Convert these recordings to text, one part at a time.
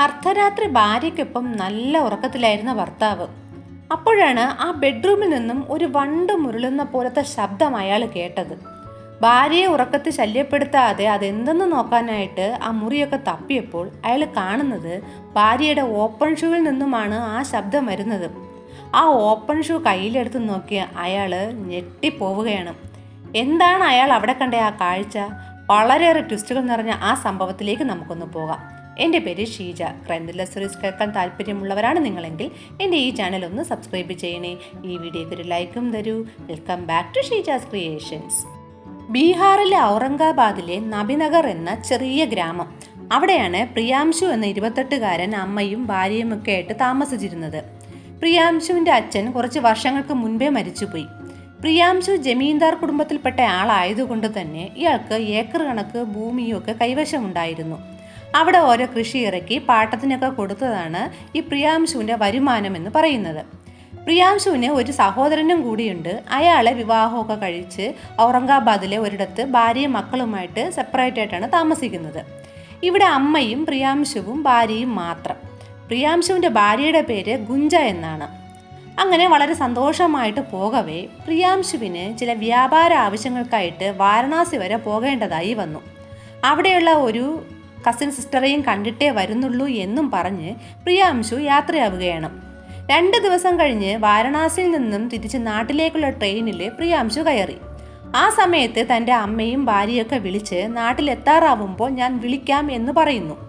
അർദ്ധരാത്രി ഭാര്യയ്ക്കൊപ്പം നല്ല ഉറക്കത്തിലായിരുന്ന ഭർത്താവ്. അപ്പോഴാണ് ആ ബെഡ്റൂമിൽ നിന്നും ഒരു വണ്ട് മുരളുന്ന പോലത്തെ ശബ്ദം അയാൾ കേട്ടത്. ഭാര്യയെ ഉറക്കത്തിൽ ശല്യപ്പെടുത്താതെ അതെന്തെന്ന് നോക്കാനായിട്ട് ആ മുറിയൊക്കെ തപ്പിയപ്പോൾ അയാൾ കാണുന്നത് ഭാര്യയുടെ ഓപ്പൺ ഷൂവിൽ നിന്നുമാണ് ആ ശബ്ദം വരുന്നത്. ആ ഓപ്പൺ ഷൂ കയ്യിലെടുത്ത് നോക്കിയ അയാൾ ഞെട്ടിപ്പോവുകയാണ്. എന്താണ് അയാൾ അവിടെ കണ്ട ആ കാഴ്ച? വളരെയേറെ ട്വിസ്റ്റുകൾ നിറഞ്ഞ ആ സംഭവത്തിലേക്ക് നമുക്കൊന്ന് പോകാം. എന്റെ പേര് ഷീജ. ക്രൈം ത്രില്ലർ സ്റ്റോറീസ് കേൾക്കാൻ താല്പര്യമുള്ളവരാണ് നിങ്ങളെങ്കിൽ എന്റെ ഈ ചാനൽ ഒന്ന് സബ്സ്ക്രൈബ് ചെയ്യണേ. ഈ വീഡിയോയ്ക്ക് ഒരു ലൈക്കും തരൂ. Welcome back to Sheeja's creations ബീഹാറിലെ ഔറംഗാബാദിലെ നബിനഗർ എന്ന ചെറിയ ഗ്രാമം. അവിടെയാണ് പ്രിയാംശു എന്ന ഇരുപത്തെട്ടുകാരൻ അമ്മയും ഭാര്യയും ഒക്കെ ആയിട്ട് താമസിച്ചിരുന്നത്. പ്രിയാംശുവിന്റെ അച്ഛൻ കുറച്ച് വർഷങ്ങൾക്ക് മുൻപേ മരിച്ചുപോയി. പ്രിയാംശു ജമീന്ദാർ കുടുംബത്തിൽപ്പെട്ട ആളായതുകൊണ്ട് തന്നെ ഇയാൾക്ക് ഏക്കർ കണക്ക് ഭൂമിയൊക്കെ കൈവശമുണ്ടായിരുന്നു. അവിടെ ഓരോ കൃഷി ഇറക്കി പാട്ടത്തിനൊക്കെ കൊടുത്തതാണ് ഈ പ്രിയാംശുവിന്റെ വരുമാനം എന്ന് പറയുന്നത്. പ്രിയാംശുവിന് ഒരു സഹോദരനും കൂടിയുണ്ട്. അയാളെ വിവാഹമൊക്കെ കഴിച്ച് ഔറംഗാബാദിലെ ഒരിടത്ത് ഭാര്യയും മക്കളുമായിട്ട് സെപ്പറേറ്റ് ആയിട്ടാണ് താമസിക്കുന്നത്. ഇവിടെ അമ്മയും പ്രിയാംശുവും ഭാര്യയും മാത്രം. പ്രിയാംശുവിന്റെ ഭാര്യയുടെ പേര് ഗുഞ്ച എന്നാണ്. അങ്ങനെ വളരെ സന്തോഷമായിട്ട് പോകവേ പ്രിയാംശുവിന് ചില വ്യാപാര ആവശ്യങ്ങൾക്കായിട്ട് വാരണാസി വരെ പോകേണ്ടതായി വന്നു. അവിടെയുള്ള ഒരു കസിൻ സിസ്റ്ററെയും കണ്ടിട്ടേ വരുന്നുള്ളൂ എന്നും പറഞ്ഞ് പ്രിയാംശു യാത്രയാവുകയാണ്. രണ്ട് ദിവസം കഴിഞ്ഞ് വാരണാസിയിൽ നിന്നും തിരിച്ച് നാട്ടിലേക്കുള്ള ട്രെയിനിൽ പ്രിയാംശു കയറി. ആ സമയത്ത് തന്റെ അമ്മയും ഭാര്യയൊക്കെ വിളിച്ച് നാട്ടിലെത്താറാവുമ്പോൾ ഞാൻ വിളിക്കാം എന്ന് പറയുന്നു.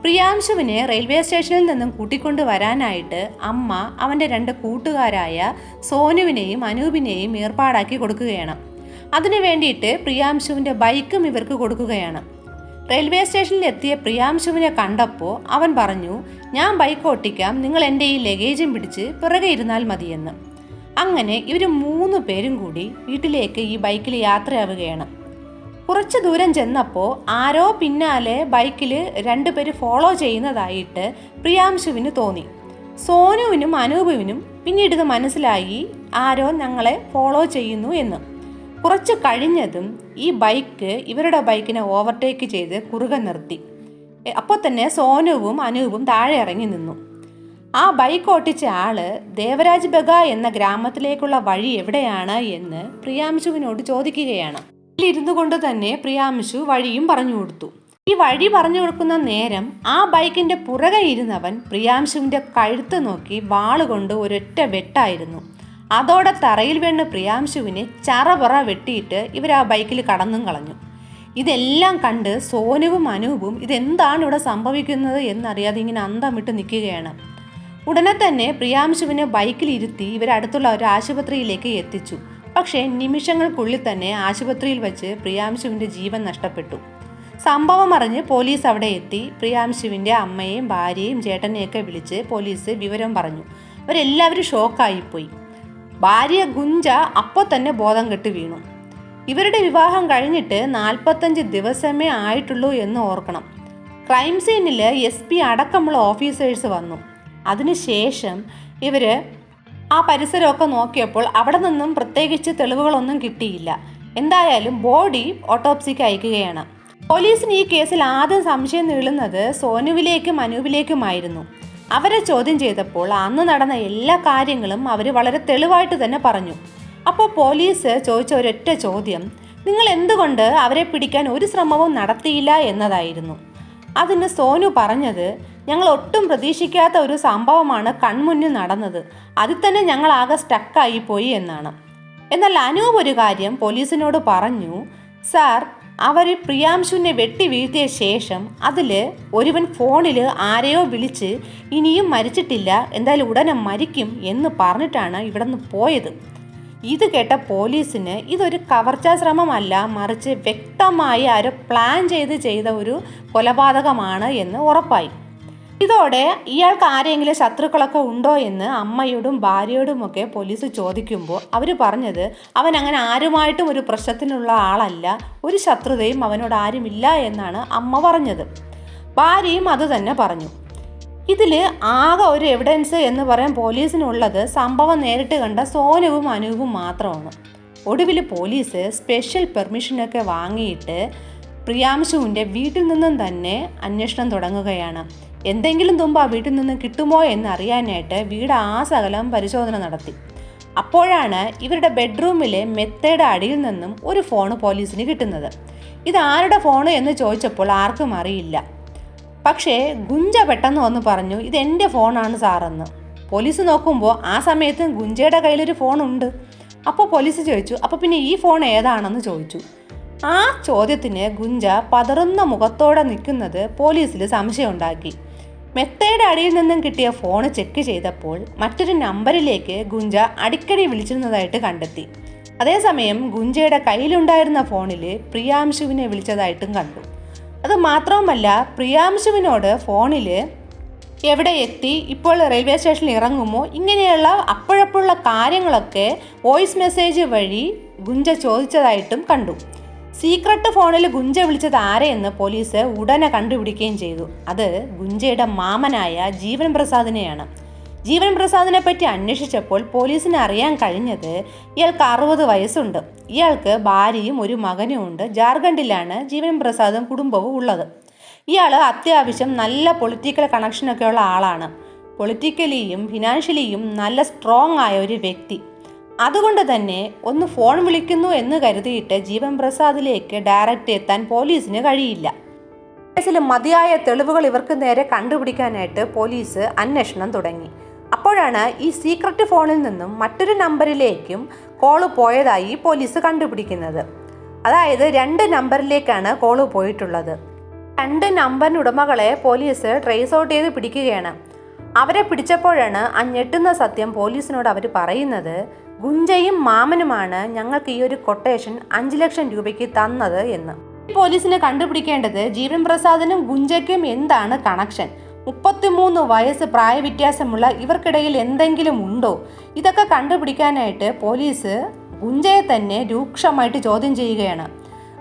പ്രിയാംശുവിനെ റെയിൽവേ സ്റ്റേഷനിൽ നിന്നും കൂട്ടിക്കൊണ്ടു വരാനായിട്ട് അമ്മ അവന്റെ രണ്ട് കൂട്ടുകാരായ സോനുവിനെയും അനൂപിനെയും ഏർപ്പാടാക്കി കൊടുക്കുകയാണ്. അതിനു വേണ്ടിയിട്ട് പ്രിയാംശുവിന്റെ ബൈക്കും ഇവർക്ക് കൊടുക്കുകയാണ്. റെയിൽവേ സ്റ്റേഷനിൽ എത്തിയ പ്രിയാംശുവിനെ കണ്ടപ്പോൾ അവൻ പറഞ്ഞു ഞാൻ ബൈക്ക് ഓട്ടിക്കാം നിങ്ങൾ എന്റെ ഈ ലഗേജും പിടിച്ച് പിറകെ ഇരുന്നാൽ മതിയെന്ന്. അങ്ങനെ ഇവർ മൂന്ന് പേരും കൂടി വീട്ടിലേക്ക് ഈ ബൈക്കിൽ യാത്രയാവുകയാണ്. കുറച്ച് ദൂരം ചെന്നപ്പോൾ ആരോ പിന്നാലെ ബൈക്കിൽ രണ്ടുപേര് ഫോളോ ചെയ്യുന്നതായിട്ട് പ്രിയാംശുവിന് തോന്നി. സോനുവിനും അനൂപുവിനും പിന്നീട് ഇത് മനസ്സിലായി ആരോ ഞങ്ങളെ ഫോളോ ചെയ്യുന്നു എന്ന്. കുറച്ച് കഴിഞ്ഞതും ഈ ബൈക്ക് ഇവരുടെ ബൈക്കിനെ ഓവർടേക്ക് ചെയ്ത് കുറുകെ നിർത്തി. അപ്പോൾ തന്നെ സോനുവും അനൂപും താഴെ ഇറങ്ങി നിന്നു. ആ ബൈക്ക് ഓട്ടിച്ച ആൾ ദേവരാജ് ബഗ എന്ന ഗ്രാമത്തിലേക്കുള്ള വഴി എവിടെയാണ് എന്ന് പ്രിയാംശുവിനോട് ചോദിക്കുകയാണ്. ഇരുന്നു കൊണ്ട് തന്നെ പ്രിയാംശു വഴിയും പറഞ്ഞു കൊടുത്തു. ഈ വഴി പറഞ്ഞു കൊടുക്കുന്ന നേരം ആ ബൈക്കിന്റെ പുറകെ ഇരുന്നവൻ പ്രിയാംശുവിന്റെ കഴുത്ത് നോക്കി വാളുകൊണ്ട് ഒരൊറ്റ വെട്ടായിരുന്നു. അതോടെ തറയിൽ വീണ് പ്രിയാംശുവിനെ ചറപറ വെട്ടിയിട്ട് ഇവർ ആ ബൈക്കിൽ കടന്നും കളഞ്ഞു. ഇതെല്ലാം കണ്ട് സോനുവും അനൂപും ഇതെന്താണ് ഇവിടെ സംഭവിക്കുന്നത് എന്നറിയാതെ ഇങ്ങനെ അന്തം വിട്ട് നിൽക്കുകയാണ്. ഉടനെ തന്നെ പ്രിയാംശുവിനെ ബൈക്കിൽ ഇരുത്തി ഇവരടുത്തുള്ള ഒരു ആശുപത്രിയിലേക്ക് എത്തിച്ചു. പക്ഷേ നിമിഷങ്ങൾക്കുള്ളിൽ തന്നെ ആശുപത്രിയിൽ വെച്ച് പ്രിയാംശുവിന്റെ ജീവൻ നഷ്ടപ്പെട്ടു. സംഭവം അറിഞ്ഞ് പോലീസ് അവിടെ എത്തി. പ്രിയാംശുവിന്റെ അമ്മയെയും ഭാര്യയും ചേട്ടനെയൊക്കെ വിളിച്ച് പോലീസ് വിവരം പറഞ്ഞു. അവരെല്ലാവരും ഷോക്കായിപ്പോയി. ഭാര്യ ഗുഞ്ച അപ്പോൾ തന്നെ ബോധം കെട്ട് വീണു. ഇവരുടെ വിവാഹം കഴിഞ്ഞിട്ട് നാൽപ്പത്തഞ്ച് ദിവസമേ ആയിട്ടുള്ളൂ എന്ന് ഓർക്കണം. ക്രൈം സീനിൽ എസ് പി അടക്കമുള്ള ഓഫീസേഴ്സ് വന്നു. അതിനുശേഷം ഇവർ ആ പരിസരമൊക്കെ നോക്കിയപ്പോൾ അവിടെ നിന്നും പ്രത്യേകിച്ച് തെളിവുകളൊന്നും കിട്ടിയില്ല. എന്തായാലും ബോഡി ഓട്ടോപ്സിക്ക് അയക്കുകയാണ്. പോലീസിന് ഈ കേസിൽ ആദ്യം സംശയം നീളുന്നത് സോനുവിലേക്കും അനൂപിലേക്കുമായിരുന്നു. അവരെ ചോദ്യം ചെയ്തപ്പോൾ അന്ന് നടന്ന എല്ലാ കാര്യങ്ങളും അവർ വളരെ തെളിവായിട്ട് തന്നെ പറഞ്ഞു. അപ്പോൾ പോലീസ് ചോദിച്ച ഒരൊറ്റ ചോദ്യം നിങ്ങൾ എന്തുകൊണ്ട് അവരെ പിടിക്കാൻ ഒരു ശ്രമവും നടത്തിയില്ല? എന്നതായിരുന്നു. അതിന് സോനു പറഞ്ഞത് ഞങ്ങൾ ഒട്ടും പ്രതീക്ഷിക്കാത്ത ഒരു സംഭവമാണ് കൺമുന്നിൽ നടന്നത്. അതിൽ തന്നെ ഞങ്ങൾ ആകെ സ്റ്റക്കായി പോയി എന്നാണ്. എന്നാൽ അനൂപ് ഒരു കാര്യം പോലീസിനോട് പറഞ്ഞു സാർ അവർ പ്രിയാംശുവിനെ വെട്ടി വീഴ്ത്തിയ ശേഷം അതിൽ ഒരുവൻ ഫോണിൽ ആരെയോ വിളിച്ച് ഇനിയും മരിച്ചിട്ടില്ല എന്തായാലും ഉടനെ മരിക്കും എന്ന് പറഞ്ഞിട്ടാണ് ഇവിടെ നിന്ന് പോയത്. ഇത് കേട്ട പോലീസിന് ഇതൊരു കവർച്ചാ ശ്രമമല്ല മറിച്ച് വ്യക്തമായി ആരോ പ്ലാൻ ചെയ്ത് ചെയ്ത ഒരു കൊലപാതകമാണ് എന്ന് ഉറപ്പായി. ഇതോടെ ഇയാൾക്ക് ആരെങ്കിലും ശത്രുക്കളൊക്കെ ഉണ്ടോ എന്ന് അമ്മയോടും ഭാര്യയോടുമൊക്കെ പോലീസ് ചോദിക്കുമ്പോൾ അവർ പറഞ്ഞത് അവൻ അങ്ങനെ ആരുമായിട്ടും ഒരു പ്രശ്നത്തിനുള്ള ആളല്ല. ഒരു ശത്രുതയും അവനോട് ആരുമില്ല എന്നാണ് അമ്മ പറഞ്ഞത്. ഭാര്യയും അത് തന്നെ പറഞ്ഞു. ഇതിൽ ആകെ ഒരു എവിഡൻസ് എന്ന് പറയാൻ പോലീസിനുള്ളത് സംഭവം നേരിട്ട് കണ്ട സോനുവും അനുവും മാത്രമാണ്. ഒടുവിൽ പോലീസ് സ്പെഷ്യൽ പെർമിഷനൊക്കെ വാങ്ങിയിട്ട് പ്രിയാംശുവിന്റെ വീട്ടിൽ നിന്നും തന്നെ അന്വേഷണം തുടങ്ങുകയാണ്. എന്തെങ്കിലും തുമ്പ് ആ വീട്ടിൽ നിന്ന് കിട്ടുമോ എന്ന് അറിയാനായിട്ട് വീട് സകലം പരിശോധന നടത്തി. അപ്പോഴാണ് ഇവരുടെ ബെഡ്റൂമിലെ മെത്തയുടെ അടിയിൽ നിന്നും ഒരു ഫോൺ പോലീസിന് കിട്ടുന്നത്. ഇത് ആരുടെ ഫോൺ എന്ന് ചോദിച്ചപ്പോൾ ആർക്കും അറിയില്ല. പക്ഷേ ഗുഞ്ച പെട്ടെന്ന് വന്ന് പറഞ്ഞു ഇത് എന്റെ ഫോണാണ് സാറെന്ന്. പോലീസ് നോക്കുമ്പോൾ ആ സമയത്ത് ഗുഞ്ചയുടെ കയ്യിലൊരു ഫോണുണ്ട്. അപ്പോൾ പോലീസ് ചോദിച്ചു അപ്പോൾ പിന്നെ ഈ ഫോൺ ഏതാണെന്ന് ചോദിച്ചു. ആ ചോദ്യത്തിന് ഗുഞ്ച പതറുന്ന മുഖത്തോടെ നിൽക്കുന്നത് പോലീസിൽ സംശയമുണ്ടാക്കി. മെത്തയുടെ അടിയിൽ നിന്നും കിട്ടിയ ഫോൺ ചെക്ക് ചെയ്തപ്പോൾ മറ്റൊരു നമ്പറിലേക്ക് ഗുഞ്ച അടിക്കടി വിളിച്ചിരുന്നതായിട്ട് കണ്ടെത്തി. അതേസമയം ഗുഞ്ചയുടെ കയ്യിലുണ്ടായിരുന്ന ഫോണിൽ പ്രിയാംശുവിനെ വിളിച്ചതായിട്ടും കണ്ടു. അത് മാത്രവുമല്ല പ്രിയാംശുവിനോട് ഫോണിൽ എവിടെ എത്തി ഇപ്പോൾ റെയിൽവേ സ്റ്റേഷനിൽ ഇറങ്ങുമോ ഇങ്ങനെയുള്ള അപ്പോഴപ്പോഴുള്ള കാര്യങ്ങളൊക്കെ വോയിസ് മെസ്സേജ് വഴി ഗുഞ്ച ചോദിച്ചതായിട്ടും കണ്ടു. സീക്രട്ട് ഫോണിൽ ഗുഞ്ച വിളിച്ചത് ആരെയെന്ന് പോലീസ് ഉടനെ കണ്ടുപിടിക്കുകയും ചെയ്തു. അത് ഗുഞ്ചയുടെ മാമനായ ജീവൻ പ്രസാദിനെയാണ്. ജീവൻ പ്രസാദിനെ പറ്റി അന്വേഷിച്ചപ്പോൾ പോലീസിന് അറിയാൻ കഴിഞ്ഞത് ഇയാൾക്ക് അറുപത് വയസ്സുണ്ട്. ഇയാൾക്ക് ഭാര്യയും ഒരു മകനും ഉണ്ട്. ജാർഖണ്ഡിലാണ് ജീവൻ പ്രസാദും കുടുംബവും ഉള്ളത്. ഇയാൾ അത്യാവശ്യം നല്ല പൊളിറ്റിക്കൽ കണക്ഷനൊക്കെയുള്ള ആളാണ്. പൊളിറ്റിക്കലിയും ഫിനാൻഷ്യലിയും നല്ല സ്ട്രോങ് ആയ ഒരു വ്യക്തി. അതുകൊണ്ട് തന്നെ ഒന്ന് ഫോൺ വിളിക്കുന്നു എന്ന് കരുതിയിട്ട് ജീവൻ പ്രസാദിലേക്ക് ഡയറക്റ്റ് എത്താൻ പോലീസിന് കഴിയില്ല. കേസിൽ മതിയായ തെളിവുകൾ ഇവർക്ക് നേരെ കണ്ടുപിടിക്കാനായിട്ട് പോലീസ് അന്വേഷണം തുടങ്ങി. അപ്പോഴാണ് ഈ സീക്രട്ട് ഫോണിൽ നിന്നും മറ്റൊരു നമ്പറിലേക്കും കോൾ പോയതായി പോലീസ് കണ്ടുപിടിക്കുന്നത്. അതായത് രണ്ട് നമ്പറിലേക്കാണ് കോൾ പോയിട്ടുള്ളത്. രണ്ട് നമ്പറിന് ഉടമകളെ പോലീസ് ട്രേസ് ഔട്ട് ചെയ്ത് പിടിക്കുകയാണ്. അവരെ പിടിച്ചപ്പോഴാണ് ആ ഞെട്ടുന്ന സത്യം പോലീസിനോട് അവർ പറയുന്നത് ഗുഞ്ചയും മാമനുമാണ് ഞങ്ങൾക്ക് ഈ ഒരു കൊട്ടേഷൻ അഞ്ച് ലക്ഷം രൂപയ്ക്ക് തന്നത് എന്ന്. പോലീസിനെ കണ്ടുപിടിക്കേണ്ടത് ജീവൻ പ്രസാദിനും ഗുഞ്ചയ്ക്കും എന്താണ് കണക്ഷൻ മുപ്പത്തിമൂന്ന് വയസ്സ് പ്രായവ്യത്യാസമുള്ള ഇവർക്കിടയിൽ എന്തെങ്കിലും ഉണ്ടോ? ഇതൊക്കെ കണ്ടുപിടിക്കാനായിട്ട് പോലീസ് ഗുഞ്ചയെ തന്നെ രൂക്ഷമായിട്ട് ചോദ്യം ചെയ്യുകയാണ്.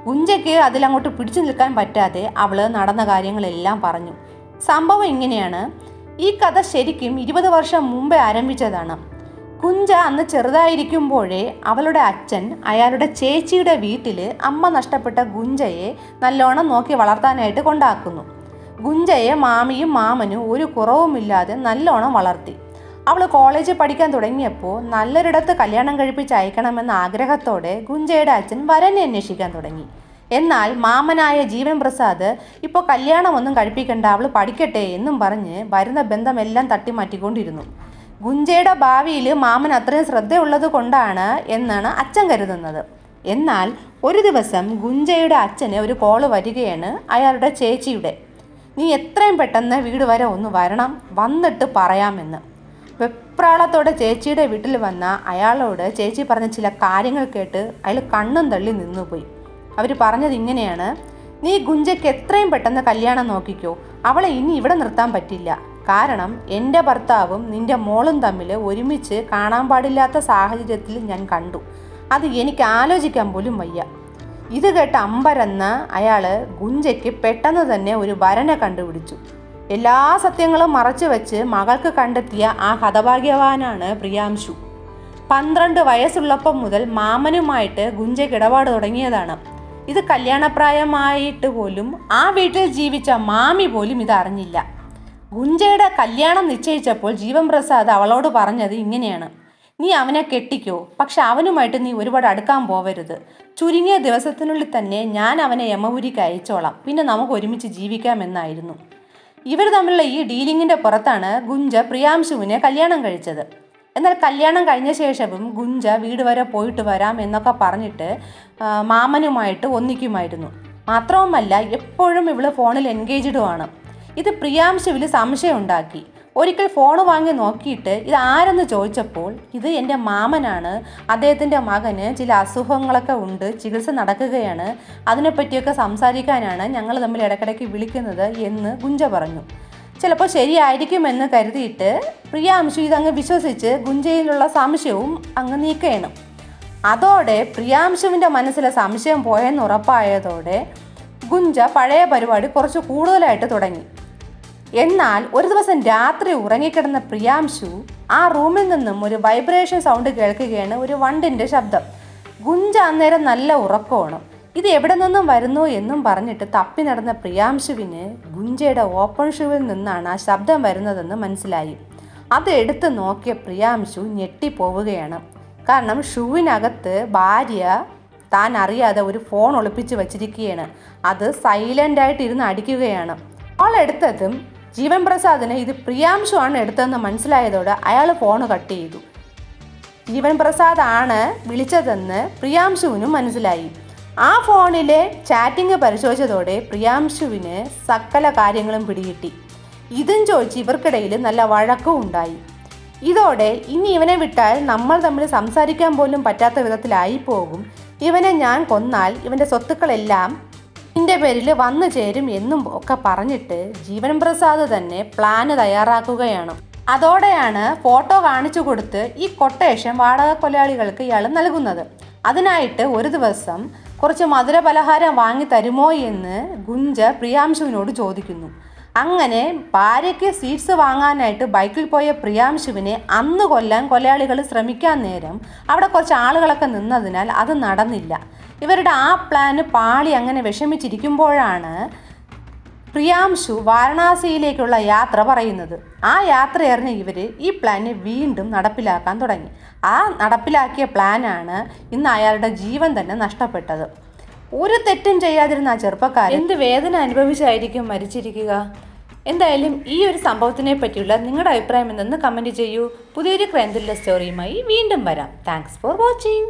ഗുഞ്ചയ്ക്ക് അതിലങ്ങോട്ട് പിടിച്ചു നിൽക്കാൻ പറ്റാതെ അവൾ നടന്ന കാര്യങ്ങളെല്ലാം പറഞ്ഞു. സംഭവം ഇങ്ങനെയാണ്. ഈ കഥ ശരിക്കും ഇരുപത് വർഷം മുമ്പേ ആരംഭിച്ചതാണ്. കുഞ്ച അന്ന് ചെറുതായിരിക്കുമ്പോഴേ അവളുടെ അച്ഛൻ അയാളുടെ ചേച്ചിയുടെ വീട്ടിൽ അമ്മ നഷ്ടപ്പെട്ട ഗുഞ്ചയെ നല്ലോണം നോക്കി വളർത്താനായിട്ട് കൊണ്ടാക്കുന്നു. ഗുഞ്ചയെ മാമിയും മാമനും ഒരു കുറവുമില്ലാതെ നല്ലോണം വളർത്തി. അവൾ കോളേജിൽ പഠിക്കാൻ തുടങ്ങിയപ്പോൾ നല്ലൊരിടത്ത് കല്യാണം കഴിപ്പിച്ച് അയക്കണമെന്ന ആഗ്രഹത്തോടെ ഗുഞ്ചയുടെ അച്ഛൻ വരനെ അന്വേഷിക്കാൻ തുടങ്ങി. എന്നാൽ മാമനായ ജീവൻ പ്രസാദ് ഇപ്പോൾ കല്യാണമൊന്നും കഴിപ്പിക്കേണ്ട അവൾ പഠിക്കട്ടെ എന്നും പറഞ്ഞ് വരുന്ന ബന്ധമെല്ലാം തട്ടിമാറ്റിക്കൊണ്ടിരുന്നു. ഗുഞ്ചയുടെ ഭാവിയിൽ മാമൻ അത്രയും ശ്രദ്ധയുള്ളത് കൊണ്ടാണ് എന്നാണ് അച്ഛൻ കരുതുന്നത്. എന്നാൽ ഒരു ദിവസം ഗുഞ്ചയുടെ അച്ഛന് ഒരു കോൾ വരികയാണ് അയാളുടെ ചേച്ചിയുടെ. നീ എത്രയും പെട്ടെന്ന് വീട് വരെ ഒന്ന് വരണം വന്നിട്ട് പറയാമെന്ന്. വെപ്രാളത്തോടെ ചേച്ചിയുടെ വീട്ടിൽ വന്ന അയാളോട് ചേച്ചി പറഞ്ഞ ചില കാര്യങ്ങൾ കേട്ട് അയാൾ കണ്ണും തള്ളി നിന്നുപോയി. അവർ പറഞ്ഞത് ഇങ്ങനെയാണ് നീ ഗുഞ്ചയ്ക്ക് എത്രയും പെട്ടെന്ന് കല്യാണം നോക്കിക്കോ അവളെ ഇനി ഇവിടെ നിർത്താൻ പറ്റില്ല. കാരണം എന്റെ ഭർത്താവും നിന്റെ മോളും തമ്മിൽ ഒരുമിച്ച് കാണാൻ പാടില്ലാത്ത സാഹചര്യത്തിൽ ഞാൻ കണ്ടു. അത് എനിക്ക് ആലോചിക്കാൻ പോലും വയ്യ. ഇത് കേട്ട അമ്പരന്ന അയാൾ ഗുഞ്ചയ്ക്ക് പെട്ടെന്ന് തന്നെ ഒരു വരനെ കണ്ടുപിടിച്ചു. എല്ലാ സത്യങ്ങളും മറച്ചു വെച്ച് മകൾക്ക് കണ്ടെത്തിയ ആ ഹതഭാഗ്യവാനാണ് പ്രിയാംശു. പന്ത്രണ്ട് വയസ്സുള്ളപ്പം മുതൽ മാമനുമായിട്ട് ഗുഞ്ചയ്ക്ക് ഇടപാട് തുടങ്ങിയതാണ്. ഇത് കല്യാണപ്രായമായിട്ട് പോലും ആ വീട്ടിൽ ജീവിച്ച മാമി പോലും ഇത് അറിഞ്ഞില്ല. ഗുഞ്ചയുടെ കല്യാണം നിശ്ചയിച്ചപ്പോൾ ജീവൻ പ്രസാദ് അവളോട് പറഞ്ഞത് ഇങ്ങനെയാണ്. നീ അവനെ കെട്ടിക്കോ. പക്ഷെ അവനുമായിട്ട് നീ ഒരുപാട് അടുക്കാൻ പോവരുത്. ചുരുങ്ങിയ ദിവസത്തിനുള്ളിൽ തന്നെ ഞാൻ അവനെ യമപുരിക്ക് അയച്ചോളാം. പിന്നെ നമുക്ക് ഒരുമിച്ച് ജീവിക്കാമെന്നായിരുന്നു ഇവർ തമ്മിലുള്ള ഈ ഡീലിങ്ങിന്റെ പുറത്താണ് ഗുഞ്ച പ്രിയാംശുവിനെ കല്യാണം കഴിച്ചത്. എന്നാൽ കല്യാണം കഴിഞ്ഞ ശേഷവും ഗുഞ്ച വീട് വരെ പോയിട്ട് വരാം എന്നൊക്കെ പറഞ്ഞിട്ട് മാമനുമായിട്ട് ഒന്നിക്കുമായിരുന്നു. മാത്രവുമല്ല എപ്പോഴും ഇവൾ ഫോണിൽ എൻഗേജ്ഡുമാണ് ഇത് പ്രിയാംശുവിൽ സംശയം ഉണ്ടാക്കി. ഒരിക്കൽ ഫോൺ വാങ്ങി നോക്കിയിട്ട് ഇത് ആരെന്ന് ചോദിച്ചപ്പോൾ ഇത് എന്റെ മാമനാണ്. അദ്ദേഹത്തിന്റെ മകന് ചില അസുഖങ്ങളൊക്കെ ഉണ്ട് ചികിത്സ നടക്കുകയാണ്. അതിനെപ്പറ്റിയൊക്കെ സംസാരിക്കാനാണ് ഞങ്ങൾ തമ്മിൽ ഇടയ്ക്കിടയ്ക്ക് വിളിക്കുന്നത് എന്ന് ഗുഞ്ച പറഞ്ഞു. ചിലപ്പോൾ ശരിയായിരിക്കുമെന്ന് കരുതിയിട്ട് പ്രിയാംശു ഇതങ്ങ് വിശ്വസിച്ച് ഗുഞ്ചയിലുള്ള സംശയവും അങ്ങ് നീക്കുകയാണ് അതോടെ പ്രിയാംശുവിന്റെ മനസ്സിലെ സംശയം പോയെന്ന് ഉറപ്പായതോടെ ഗുഞ്ച പഴയ പരിപാടി കുറച്ച് കൂടുതലായിട്ട് തുടങ്ങി. എന്നാൽ ഒരു ദിവസം രാത്രി ഉറങ്ങിക്കിടന്ന പ്രിയാംശു ആ റൂമിൽ നിന്നും ഒരു വൈബ്രേഷൻ സൗണ്ട് കേൾക്കുകയാണ് ഒരു വണ്ടിന്റെ ശബ്ദം. ഗുഞ്ച അന്നേരം നല്ല ഉറക്കമാണ്. ഇത് എവിടെ നിന്നും വരുന്നു എന്നും പറഞ്ഞിട്ട് തപ്പി നടന്ന പ്രിയാംശുവിന് ഗുഞ്ചയുടെ ഓപ്പൺ ഷൂവിൽ നിന്നാണ് ആ ശബ്ദം വരുന്നതെന്ന് മനസ്സിലായി. അത് എടുത്ത് നോക്കിയ പ്രിയാംശു ഞെട്ടിപ്പോവുകയാണ്. കാരണം ഷൂവിനകത്ത് ഭാര്യ താൻ അറിയാതെ ഒരു ഫോൺ ഒളിപ്പിച്ച് വച്ചിരിക്കുകയാണ്. അത് സൈലന്റായിട്ട് ഇരുന്ന് അടിക്കുകയാണ്. അവൾ എടുത്തതും ജീവൻ പ്രസാദിന് ഇത് പ്രിയാംശുവാണ് എടുത്തതെന്ന് മനസ്സിലായതോടെ അയാൾ ഫോൺ കട്ട് ചെയ്തു. ജീവൻ പ്രസാദ് ആണ് വിളിച്ചതെന്ന് പ്രിയാംശുവിനും മനസ്സിലായി. ആ ഫോണിലെ ചാറ്റിംഗ് പരിശോധിച്ചതോടെ പ്രിയാംശുവിന് സകല കാര്യങ്ങളും പിടികിട്ടി. ഇതും ചോദിച്ച് ഇവർക്കിടയിൽ നല്ല വഴക്കവും ഉണ്ടായി. ഇതോടെ ഇനി ഇവനെ വിട്ടാൽ നമ്മൾ തമ്മിൽ സംസാരിക്കാൻ പോലും പറ്റാത്ത വിധത്തിലായി പോകും. ഇവനെ ഞാൻ കൊന്നാൽ ഇവന്റെ സ്വത്തുക്കളെല്ലാം നിന്റെ പേരിൽ വന്നു ചേരും എന്നും ഒക്കെ പറഞ്ഞിട്ട് ജീവൻ പ്രസാദ് തന്നെ പ്ലാന് തയ്യാറാക്കുകയാണ്. അതോടെയാണ് ഫോട്ടോ കാണിച്ചു കൊടുത്ത് ഈ കൊട്ടേഷൻ വാടക കൊലയാളികൾക്ക് ഇയാൾ നൽകുന്നത്. അതിനായിട്ട് ഒരു ദിവസം കുറച്ച് മധുര പലഹാരം വാങ്ങി തരുമോ എന്ന് ഗുഞ്ച പ്രിയാംശുവിനോട് ചോദിക്കുന്നു. അങ്ങനെ ഭാര്യയ്ക്ക് സീറ്റ്സ് വാങ്ങാനായിട്ട് ബൈക്കിൽ പോയ പ്രിയാംശുവിനെ അന്ന് കൊല്ലാൻ കൊലയാളികൾ ശ്രമിക്കാൻ നേരം അവിടെ കുറച്ച് ആളുകളൊക്കെ നിന്നതിനാൽ അത് നടന്നില്ല. ഇവരുടെ ആ പ്ലാന് പാളി അങ്ങനെ വിഷമിച്ചിരിക്കുമ്പോഴാണ് പ്രിയാംശു വാരണാസിയിലേക്കുള്ള യാത്ര പറയുന്നത്. ആ യാത്ര അറിഞ്ഞ ഇവർ ഈ പ്ലാന് വീണ്ടും നടപ്പിലാക്കാൻ തുടങ്ങി. ആ നടപ്പിലാക്കിയ പ്ലാനാണ് ഇന്ന് അയാളുടെ ജീവൻ തന്നെ നഷ്ടപ്പെട്ടത്. ഒരു തെറ്റും ചെയ്യാതിരുന്ന ആ ചെറുപ്പക്കാരൻ എന്ത് വേദന അനുഭവിച്ചായിരിക്കും മരിച്ചിരിക്കുക? എന്തായാലും ഈ ഒരു സംഭവത്തിനെ പറ്റിയുള്ള നിങ്ങളുടെ അഭിപ്രായം എന്തെന്ന് കമന്റ് ചെയ്യൂ. പുതിയൊരു ക്രൈം സ്റ്റോറിയുമായി വീണ്ടും വരാം. Thanks for watching